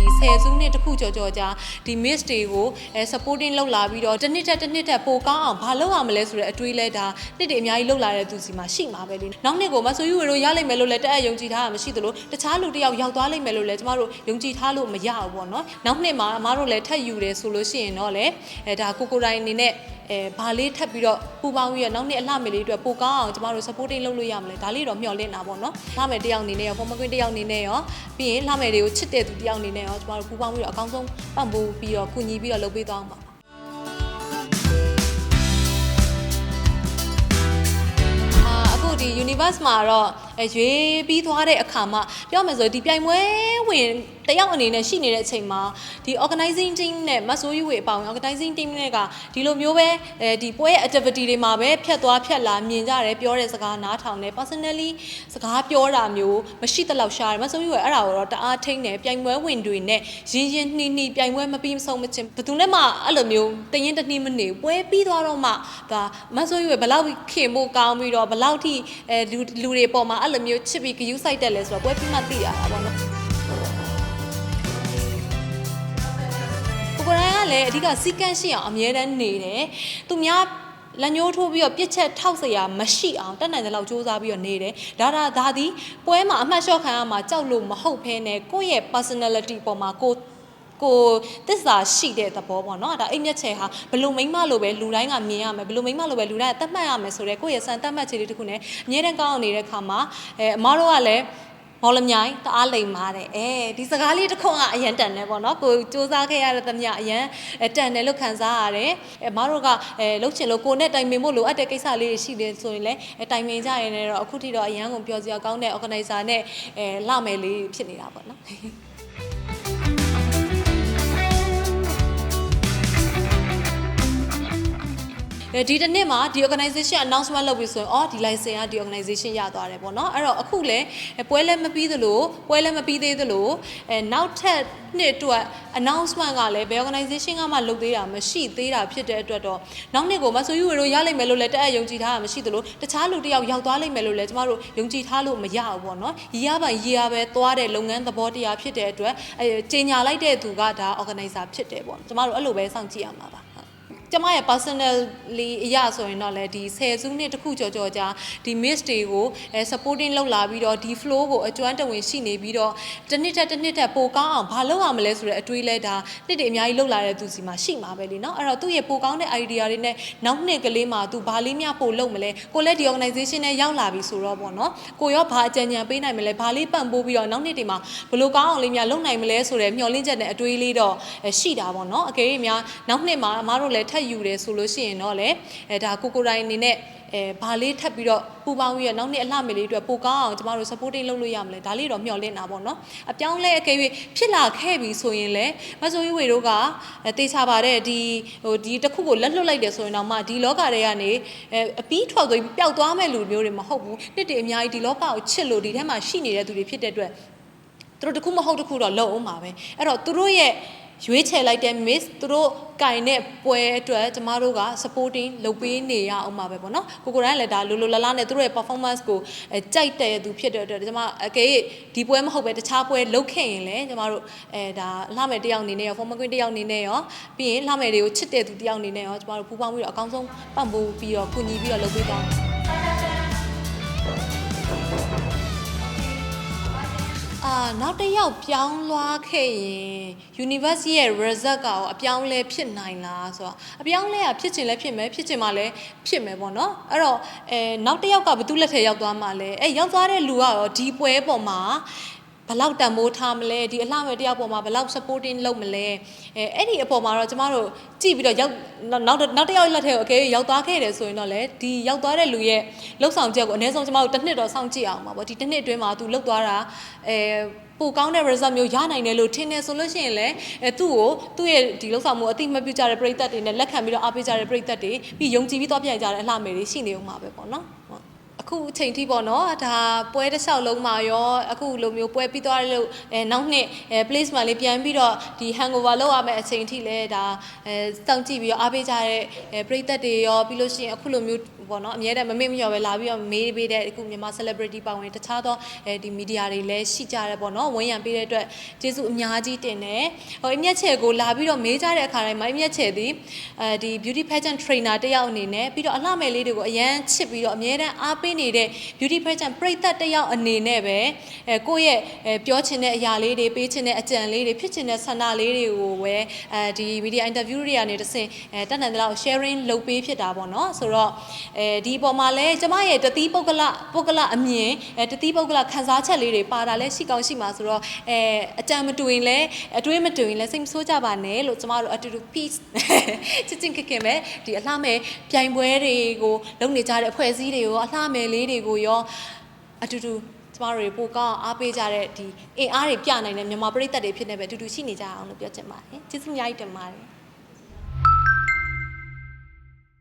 ဒီ10စုနှစ်တစ်ခုကြော်ကြော်ကြာဒီ miss တွေကိုအဲ supporting လုပ်လာပြီးတော့တစ်နှစ်တက်တစ်နှစ်တက်ပိုကောင်းအောင်ဘာလုပ်ရမလဲဆိုတဲ့အတွေးလဲဒါနှစ်တွေအများကြီးလုပ်လာတဲ့သူစီမှာရှိမှာပဲလေနောက်နှစ်ကိုမဆိုယူဝေတို့ရလိမ့်မယ်လို့လည်းတက်အပ်ယုံကြည်ထားတာမရှိသလိုတခြားလူတစ်ယောက်ရောက်သွားလိမ့်မယ်လို့လည်းကျမတို့ယုံကြည်ထားလို့မရဘူးပေါ့နော်နောက်နှစ်မှာအမားတို့လည်းထပ်ယူတယ်ဆိုလို့ရှိရင်တော့လေအဲဒါကိုကိုတိုင်းအနေနဲ့ အဲဘာလေးထပ်ပြီးတော့ပူပေါင်းပြီးတော့နောက်နေ့အလှမယ်လေးအတွက်ပိုကောင်းအောင်ကျမတို့ supporting လုပ်လို့ရမလဲဒါလေးတော့မျှော်လင့်တာပေါ့နော်လှမယ်တစ်ယောက်အနေနဲ့ရော form queen တစ်ယောက်အနေနဲ့ရောပြီးရင်လှမယ်တွေကိုချစ်တဲ့သူတစ်ယောက်အနေနဲ့ရောကျမတို့ပူပေါင်းပြီးတော့အကောင်းဆုံးပံ့ပိုးပြီးတော့ကူညီပြီးတော့လုပ်ပေးသွားအောင်ပါအာအခုဒီ universe မှာတော့အဲရွေးပြီးသွားတဲ့အခါမှာပြောမယ်ဆိုရင်ဒီပြိုင်ပွဲဝင် တယောက်အနေနဲ့ရှိနေတဲ့အချိန်မှာဒီ organizing team နဲ့မဆိုးယူဝေအပေါင်း organizing team နဲ့ကဒီလိုမျိုးပဲအဲဒီပွဲရဲ့ activity တွေမှာပဲဖြတ်သွားဖြတ်လာမြင်ကြတယ်ပြောတဲ့စကားနားထောင်တယ် personally စကားပြောတာမျိုးမရှိတလောက်ရှားတယ်မဆိုးယူဝေအဲ့ဒါကိုတော့တအားထိန်တယ်ပြိုင်ပွဲဝင်တွေနဲ့ရင်းရင်းနှီးနှီးပြိုင်ပွဲမပြီးမဆုံးမချင်းဘယ်သူနဲ့မှအဲ့လိုမျိုးတရင်တနှီးမနေဘူးပွဲပြီးသွားတော့မှဒါမဆိုးယူဝေဘယ်လောက်ခင်ဖို့ကောင်းပြီးတော့ဘယ်လောက်ထိအဲလူလူတွေပေါ်မှာအဲ့လိုမျိုးချစ်ပြီးဂယူးဆိုင်တက်လဲဆိုတော့ပွဲပြီးမှသိရတာပေါ့နော် လည်းအဓိကစီကန်းရှိအောင်အမြဲတမ်းနေတယ်သူများလက်ညှိုးထိုးပြီးတော့ပြစ်ချက်ထောက်เสียမရှိအောင်တက်နိုင်တဲ့လောက်စူးစမ်းပြီးတော့နေတယ်ဒါဒါဒါဒီပွဲမှာအမှတ်လျှော့ခံရမှာကြောက်လို့မဟုတ်ဘဲနဲ့ကိုယ့်ရဲ့ personality ပေါ်မှာကိုကိုတစ္ဆာရှိတဲ့သဘောပေါ့နော်ဒါအိမ်မျက်ချေဟာဘလို့မိမ့်မလို့ပဲလူတိုင်းကမြင်ရမယ်ဘလို့မိမ့်မလို့ပဲလူတိုင်းကတတ်မှတ်ရမယ်ဆိုတော့ကိုယ့်ရဲ့စံတတ်မှတ်ခြေလေးတစ်ခုနဲ့အမြဲတမ်းကောင်းအောင်နေတဲ့ခါမှာအဲအမားတို့ကလည်း မော်လမြိုင်တအားလိမ်ပါတယ်အဲဒီစကားလေးတစ်ခွန်းကအရန်တန်တယ်ပေါ့နော်ကိုစူးစမ်းခဲ့ရတဲ့သမ ्या အရန်တန်တယ်လို့ခံစားရတယ်အဲမတို့ကအဲလှုပ်ချင်လို့ကိုနဲ့တိုင်ပင်ဖို့လိုအပ်တဲ့ကိစ္စလေးတွေရှိတယ်ဆိုရင်လည်းအဲတိုင်ပင်ကြရင်လည်းတော့အခုထိတော့အရန်ကိုပြောစရာကောင်းတဲ့ organizer နဲ့အဲလှမယ်လေးဖြစ်နေတာပေါ့နော် ဒီတစ်နှစ်မှာဒီ organization announcement လုပ်ပြီးဆိုရင်အော်ဒီ license ကဒီ organization ရသွားတယ်ပေါ့နော်အဲ့တော့အခုလည်းပွဲလည်းမပြီးသလိုပွဲလည်းမပြီးသေးသလိုအဲနောက်ထပ်နှစ်အတွက် announcement ကလည်းဘယ် organization ကမှလုပ်သေးတာမရှိသေးတာဖြစ်တဲ့အတွက်တော့နောက်နှစ်ကိုမဆိုယူဝေတို့ရလိမ့်မယ်လို့လည်းတက်အပ်ယုံကြည်ထားတာမရှိသလိုတခြားလူတစ်ယောက်ရောက်သွားလိမ့်မယ်လို့လည်းကျမတို့ယုံကြည်ထားလို့မရဘူးပေါ့နော်ရီရပိုင်ရီရပဲသွားတဲ့လုပ်ငန်းသဘောတရားဖြစ်တဲ့အတွက်အဲကြေညာလိုက်တဲ့သူကဒါ organizer ဖြစ်တယ်ပေါ့ကျမတို့အဲ့လိုပဲစောင့်ကြည့်ရမှာပါဟုတ် ကျမရဲ့ personally အရာဆိုရင်တော့လေဒီ10စုနှစ်တစ်ခုကြော်ကြော်ကြာဒီ miss တွေကိုအဲ supporting လုပ်လာပြီးတော့ဒီ flow ကိုအကျွမ်းတဝင်ရှိနေပြီးတော့တစ်နှစ်တက်တစ်နှစ်တက်ပိုကောင်းအောင်ဘာလုပ်ရမလဲဆိုတဲ့အတွေးလဲဒါနှစ်တွေအများကြီးလုပ်လာတဲ့သူစီမှာရှိမှာပဲလीเนาะအဲ့တော့သူ့ရဲ့ပိုကောင်းတဲ့ idea တွေနဲ့နောက်နှစ်ကလေးမှာသူဘာလေးများပိုလုပ်မလဲကိုလည်းဒီ organization နဲ့ရောက်လာပြီဆိုတော့ပေါ့နော်ကိုရောဘာအကြံဉာဏ်ပေးနိုင်မလဲဘာလေးပံ့ပိုးပြီးတော့နောက်နှစ်တွေမှာဘယ်လိုကောင်းအောင်လေးများလုပ်နိုင်မလဲဆိုတဲ့မျှော်လင့်ချက်နဲ့အတွေးလေးတော့အဲရှိတာပေါ့နော်အကယ်၍များနောက်နှစ်မှာအမားတို့လည်းထပ် ်ယူတယ်ဆိုလို့ရှိရင်တော့လေအဲဒါကိုကိုတိုင်းအနေနဲ့အဲဘာလေးထပ်ပြီးတော့ပူပေါင်းပြီးတော့နောက်နေ့အလှမယ်လေးအတွက်ပိုကောင်းအောင်ကျမတို့ supporting လုပ်လို့ရမလဲဒါလေးတော့မျှော်လင့်တာပေါ့နော်အပြောင်းလဲအကယ်၍ဖြစ်လာခဲ့ပြီဆိုရင်လေမဆိုရွေတို့ကအဲတေချာပါတယ်ဒီဟိုဒီတစ်ခုကိုလက်လွတ်လိုက်တယ်ဆိုရင်တော့မှဒီလောကတွေကနေအဲအပီးထွက်သွားပြီးပျောက်သွားမဲ့လူမျိုးတွေမဟုတ်ဘူးနှစ်တည်းအများကြီးဒီလောကကိုချစ်လို့ဒီထဲမှာရှိနေတဲ့သူတွေဖြစ်တဲ့အတွက်သူတို့တစ်ခုမဟုတ်တစ်ခုတော့လုံအောင်ပါပဲအဲ့တော့သူတို့ရဲ့ ရွေးချယ်လိုက်တဲ့ miss သူတို့ကင်တဲ့ပွဲအတွက်ကျမတို့က supporting လုပ်ပေးနေရအောင်ပါပဲပေါ့နော်ကိုကိုတိုင်းကလည်းဒါလိုလိုလာလာနဲ့သူတို့ရဲ့ performance ကိုအဲကြိုက်တဲ့သူဖြစ်တဲ့အတွက်ကျမအကယ်၍ဒီပွဲမဟုတ်ပဲတခြားပွဲလုပ်ခဲ့ရင်လည်းကျမတို့အဲဒါလှမယ်တယောက်အနေနဲ့ရော form queen တယောက်အနေနဲ့ရောပြီးရင်လှမယ်တွေကိုချစ်တဲ့သူတယောက်အနေနဲ့ရောကျမတို့ပူးပေါင်းပြီးတော့အကောင်းဆုံးပံ့ပိုးပြီးတော့ကူညီပြီးတော့လုပ်ပေးပါမယ် အာနောက်တစ်ယောက်ပြောင်းသွားခဲ့ရင် university ရဲ့ result ကရောအပြောင်းလဲဖြစ်နိုင်လားဆိုတော့အပြောင်းလဲကဖြစ်ချင်လဲဖြစ်မယ်ဖြစ်ချင်မှလည်းဖြစ်မယ်ပေါ့နော်အဲ့တော့အဲနောက်တစ်ယောက်ကဘသူလက်ထဲရောက်သွားမှလဲအဲရောက်သွားတဲ့လူကရောဒီပွဲပေါ်မှာ ဘယ်လောက်တန်ဖိုးထားမလဲဒီအလှမဲ့တယောက်ပေါ်မှာဘယ်လောက် supporting လုပ်မလဲအဲအဲ့ဒီအပေါ်မှာတော့ကျမတို့ကြည့်ပြီးတော့ရောက်နောက်နောက်တစ်ယောက်လက်ထဲကိုအကယ်ရောက်သွားခဲ့တယ်ဆိုရင်တော့လေဒီရောက်သွားတဲ့လူရဲ့လှုပ်ဆောင်ချက်ကိုအနည်းဆုံးကျမတို့တစ်နှစ်တော့စောင့်ကြည့်အောင်ပါပေါ့ဒီတစ်နှစ်အတွင်းမှာသူလှုပ်သွားတာအဲပိုကောင်းတဲ့ result မျိုးရနိုင်တယ်လို့ထင်နေဆိုလို့ရှိရင်လည်းအဲသူ့ကိုသူ့ရဲ့ဒီလှုပ်ဆောင်မှုအတိမပြုကြတဲ့ပရိသတ်တွေနဲ့လက်ခံပြီးတော့အားပေးကြတဲ့ပရိသတ်တွေပြီးယုံကြည်ပြီးတော့ပြန်ကြတဲ့အလှမယ်တွေရှိနေဦးမှာပဲပေါ့နော်ဟုတ် အခုအချိန်ထိပေါ့နော်ဒါပွဲတစ်လျှောက်လုံးမှာရောအခုလိုမျိုးပွဲပြီးသွားလို့အဲနောက်နှစ်အဲ placement လေးပြန်ပြီးတော့ဒီ hangover လောက်ရမယ့်အချိန်ထိလဲဒါအဲစောင့်ကြည့်ပြီးတော့အားပေးကြတဲ့အဲပရိသတ်တွေရောပြီးလို့ရှိရင်အခုလိုမျိုးဟ ပေါ့နော်အများတဲ့မမေ့မလျော်ပဲလာပြီးတော့မေးပေးတဲ့အခုမြန်မာ celebrity ပါဝင်တခြားသောအဲဒီမီဒီယာတွေလည်းရှိကြတယ်ပေါ့နော်ဝန်ရံပေးတဲ့အတွက်ကျေးဇူးအများကြီးတင်တယ်ဟိုအမြတ်ချယ်ကိုလာပြီးတော့မေးကြတဲ့အခါတိုင်းမှာအမြတ်ချယ်သည်အဲဒီ beauty pageant trainer တယောက်အနေနဲ့ပြီးတော့အလှမယ်လေးတွေကိုအရန်ချစ်ပြီးတော့အများတန်းအားပေးနေတဲ့ beauty pageant ပရိသတ်တယောက်အနေနဲ့ပဲအဲကိုယ့်ရဲ့အဲပြောချင်တဲ့အရာလေးတွေပေးချင်တဲ့အကြံလေးတွေဖြစ်ချင်တဲ့ဆန္ဒလေးတွေကိုပဲအဲဒီ media interview တွေကနေတစ်ဆင့်အဲတက်နိုင်တဲ့လောက် sharing လုပ်ပေးဖြစ်တာပေါ့နော်ဆိုတော့အဲဒီအပေါ်မှာလဲကျမရဲ့တတိပုဂ္ဂလပုဂ္ဂလအမြင်အဲတတိပုဂ္ဂလခန်းစားချက်လေးတွေပါတာလဲရှိကောင်းရှိမှာဆိုတော့အဲအကြံမတူရင်လဲအတွေးမတူရင်လဲစိတ်မဆိုးကြပါနဲ့လို့ကျမတို့အတူတူ peace ချစ်ချင်းခင်ခင်ပဲဒီအလှမဲ့ပြိုင်ပွဲတွေကိုလုပ်နေကြတဲ့အဖွဲ့အစည်းတွေကိုအလှမဲ့လေးတွေကိုရောအတူတူကျမတို့တွေပိုကောင်းအောင်အားပေးကြတဲ့ဒီအင်အားတွေပြနိုင်တဲ့မြန်မာပြည်သက်တွေဖြစ်နေပဲအတူတူရှိနေကြအောင်လို့ပြောချင်ပါတယ်ကျေးဇူးအများကြီးတင်ပါတယ်